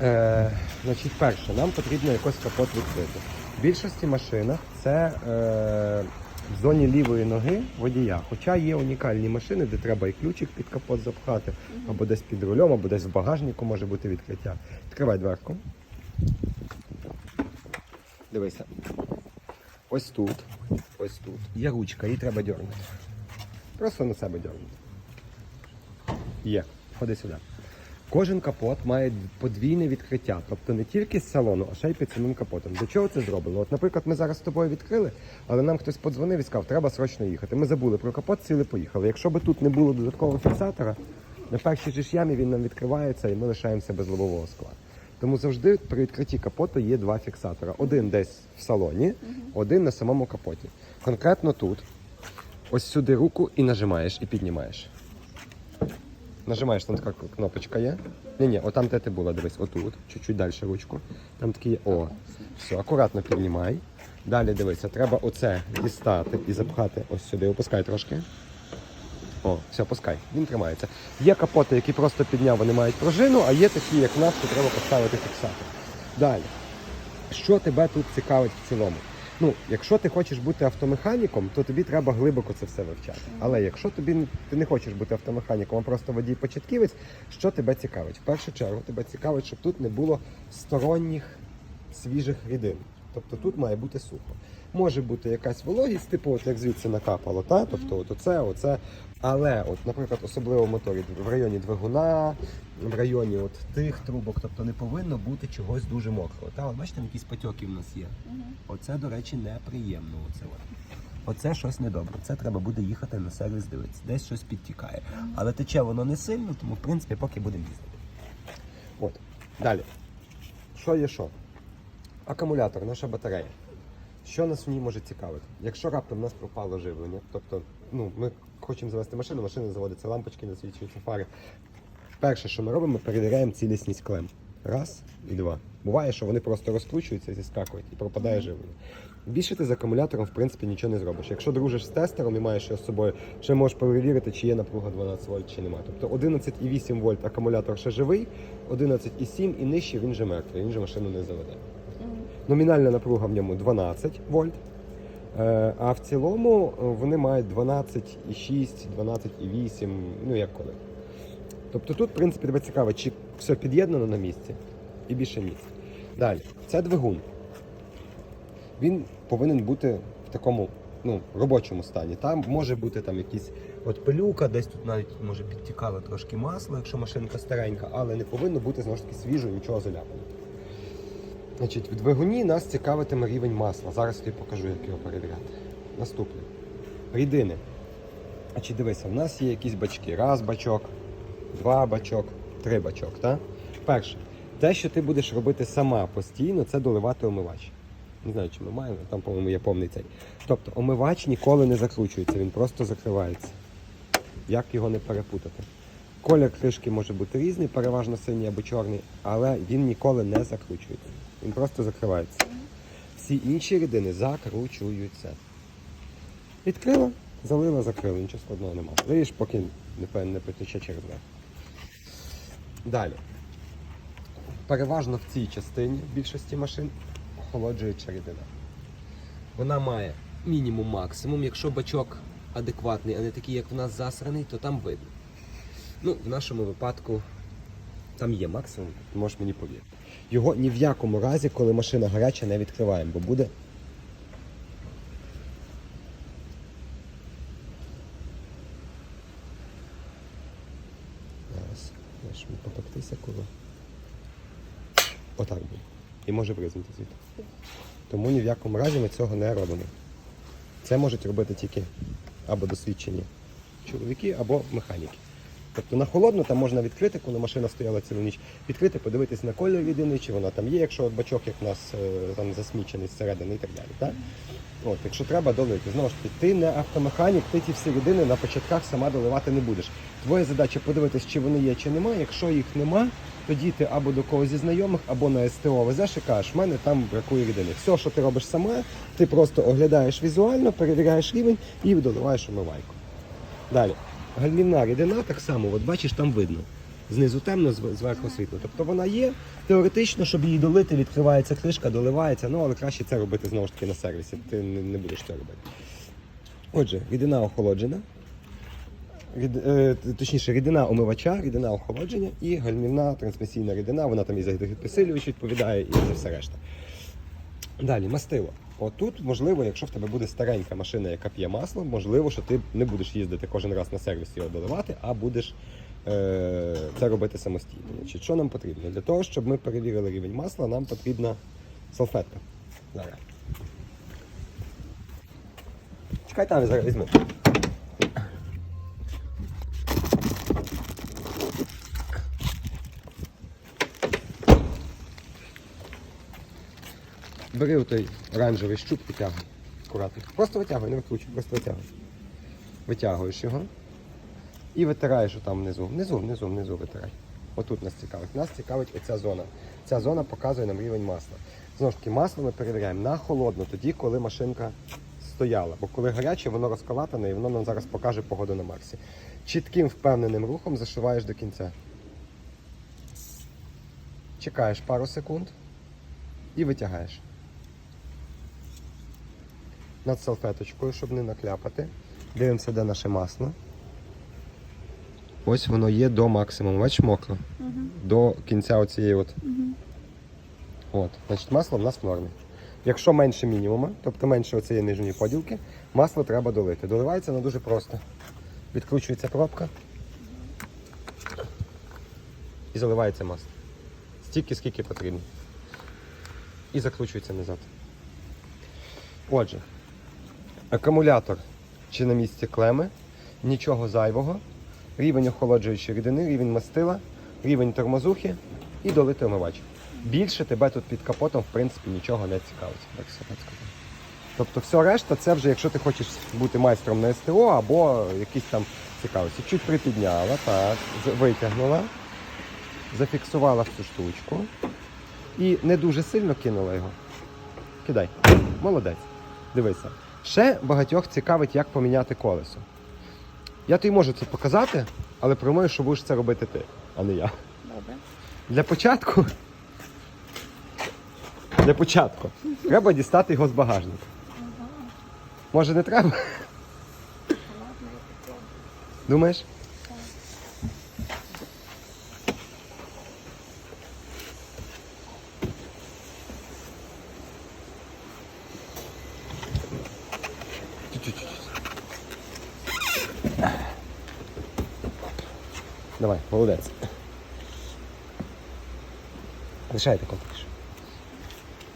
Е, значить, перше, нам потрібно якось капот відкрити. В більшості машинах це е, в зоні лівої ноги водія. Хоча є унікальні машини, де треба і ключик під капот запхати, або десь під рулем, або десь в багажнику може бути відкриття. Відкривай дверку. Дивися. Ось тут, ось тут. Є ручка, її треба дьорнути. Просто на себе дьорнути. Є. Ходи сюди. Кожен капот має подвійне відкриття, тобто не тільки з салону, а ще й під самим капотом. До чого це зроблено? От, наприклад, ми зараз з тобою відкрили, але нам хтось подзвонив і сказав, треба срочно їхати. Ми забули про капот, сіли, поїхали. Якщо би тут не було додаткового фіксатора, на першій же ж ямі він нам відкривається і ми лишаємося без лобового скла. Тому завжди при відкритті капоту є два фіксатора: один десь в салоні, один на самому капоті. Конкретно тут, ось сюди руку і нажимаєш, і піднімаєш. Нажимаєш, там така кнопочка є. Ні, ні, отам, де ти була, дивись, отут, чуть-чуть далі ручку. Там такі є. О, все, акуратно піднімай. Далі дивися, треба оце дістати і запхати ось сюди. Опускай трошки. О, все, пускай. Він тримається. Є капоти, які просто підняв, вони мають пружину, а є такі, як що треба поставити фіксатор. Далі. Що тебе тут цікавить в цілому? Ну, якщо ти хочеш бути автомеханіком, то тобі треба глибоко це все вивчати. Але якщо тобі ти не хочеш бути автомеханіком, а просто водій початківець, що тебе цікавить? В першу чергу тебе цікавить, щоб тут не було сторонніх свіжих рідин. Тобто тут має бути сухо. Може бути якась вологість, типу, от як звідси накапало, та? тобто от оце, оце. Але, от, наприклад, особливо в моторі в районі двигуна, в районі от тих трубок, тобто не повинно бути чогось дуже мокрого. Та, от бачите, там якісь потьоки в нас є. Оце, до речі, неприємно. Оце, от. Оце щось недобре. Це треба буде їхати на сервіс дивитися. Десь щось підтікає. Але тече воно не сильно, тому в принципі поки будемо їздити. От. Далі. Що є що? Акумулятор, наша батарея. Що нас в ній може цікавити? Якщо раптом в нас пропало живлення, тобто ну, ми хочемо завести машину, машина заводиться, лампочки насвічуються, фари. Перше, що ми робимо, ми перевіряємо цілісність клем. Раз і два. Буває, що вони просто розкручуються, зіскакують і пропадає живлення. Більше ти з акумулятором, в принципі, нічого не зробиш. Якщо дружиш з тестером і маєш його з собою, ще можеш перевірити, чи є напруга 12 вольт, чи немає. Тобто 11,8 вольт акумулятор ще живий, 11,7 і нижче він же мертвий, він же машину не заведе. Номінальна напруга в ньому 12 вольт. Е, А в цілому е, вони мають 12,6, 12,8, ну як коли. Тобто тут, в принципі, тебе цікаво, чи все під'єднано на місці і більше ніц. Далі, це двигун. Він повинен бути в такому ну, робочому стані. Там може бути там якісь от пилюка, десь тут навіть може підтікало трошки масло, якщо машинка старенька, але не повинно бути знову ж таки свіжо, нічого заляпано. Значить, в двигуні нас цікавитиме рівень масла. Зараз тобі покажу, як його перевіряти. Наступне. Рідини. Значить, дивися, в нас є якісь бачки. Раз бачок, два бачок, три бачок. Так? Перше, те, що ти будеш робити сама постійно, це доливати омивач. Не знаю, чи ми маємо, там, по-моєму, є повний цей. Тобто омивач ніколи не закручується, він просто закривається. Як його не перепутати? Колір кришки може бути різний, переважно синій або чорний, але він ніколи не закручується. Він просто закривається. Всі інші рідини закручуються. Відкрила, залила, закрила, нічого складного немає. Лиєш, поки не, не потече через верх. Далі. Переважно в цій частині більшості машин охолоджуюча рідина. Вона має мінімум максимум. Якщо бачок адекватний, а не такий, як в нас засраний, то там видно. Ну, в нашому випадку там є максимум, можеш мені повірити. Його ні в якому разі, коли машина гаряча, не відкриваємо, бо буде. Отак буде. І може бризнути звідти. Тому ні в якому разі ми цього не робимо. Це можуть робити тільки або досвідчені чоловіки, або механіки. Тобто на холодну там можна відкрити, коли машина стояла цілу ніч, відкрити, подивитись на колір рідини, чи вона там є, якщо бачок як у нас е, там засмічений зсередини і так далі. Так? От, якщо треба долити. Знову ж таки, ти не автомеханік, ти ці всі рідини на початках сама доливати не будеш. Твоя задача подивитись, чи вони є, чи немає. Якщо їх нема, тоді ти або до когось зі знайомих, або на СТО везеш і кажеш, в мене там бракує рідини. Все, що ти робиш сама, ти просто оглядаєш візуально, перевіряєш рівень і доливаєш умивайку. Далі. Гальмівна рідина так само, от бачиш, там видно. знизу темно, зверху світло. Тобто вона є. Теоретично, щоб її долити, відкривається кришка, доливається. Ну але краще це робити знову ж таки на сервісі. Ти не, не будеш це робити. Отже, рідина охолоджена. Рід, е, точніше, рідина омивача, рідина охолодження і гальмівна трансмісійна рідина, вона там і за підсилювач відповідає, і за все решта. Далі, мастило. Отут, можливо, якщо в тебе буде старенька машина, яка п'є масло, можливо, що ти не будеш їздити кожен раз на сервіс його доливати, а будеш е- це робити самостійно. Значить, що нам потрібно? Для того, щоб ми перевірили рівень масла, нам потрібна салфетка. Зараз. Чекай там, я зараз візьму. Бери той оранжевий щуп, витягуй. Акуратно. Просто витягуй, не викручуй, просто витягуй. Витягуєш його і витираєш отам внизу. Внизу, внизу, внизу витирай. Отут нас цікавить. Нас цікавить оця зона. Ця зона показує нам рівень масла. Знову ж таки, масло ми перевіряємо на холодно, тоді, коли машинка стояла. Бо коли гаряче, воно розкалатане і воно нам зараз покаже погоду на Марсі. Чітким впевненим рухом зашиваєш до кінця. Чекаєш пару секунд і витягаєш. Над салфеточкою, щоб не накляпати. Дивимося, де наше масло. Ось воно є до максимуму. Бачиш, мокро. До кінця оцієї от. От. Значить, масло в нас в нормі. Якщо менше мінімума, тобто менше оцієї нижньої поділки, масло треба долити. Доливається воно дуже просто. Відкручується пробка і заливається масло. Стільки, скільки потрібно. І закручується назад. Отже, акумулятор чи на місці клеми, нічого зайвого, рівень охолоджуючої рідини, рівень мастила, рівень тормозухи і долити омивач. Більше тебе тут під капотом, в принципі, нічого не цікавить. Так сказати. Тобто все решта, це вже якщо ти хочеш бути майстром на СТО або якісь там цікавості. Чуть припідняла, так, витягнула, зафіксувала в цю штучку і не дуже сильно кинула його. Кидай. Молодець. Дивися. Ще багатьох цікавить, як поміняти колесо. Я тобі можу це показати, але пропоную, що будеш це робити ти, а не я. Добре. Для початку. Для початку. Треба дістати його з багажника. Може не треба? Попробую. Думаєш? Давай, молодець. Лишайте комплекс.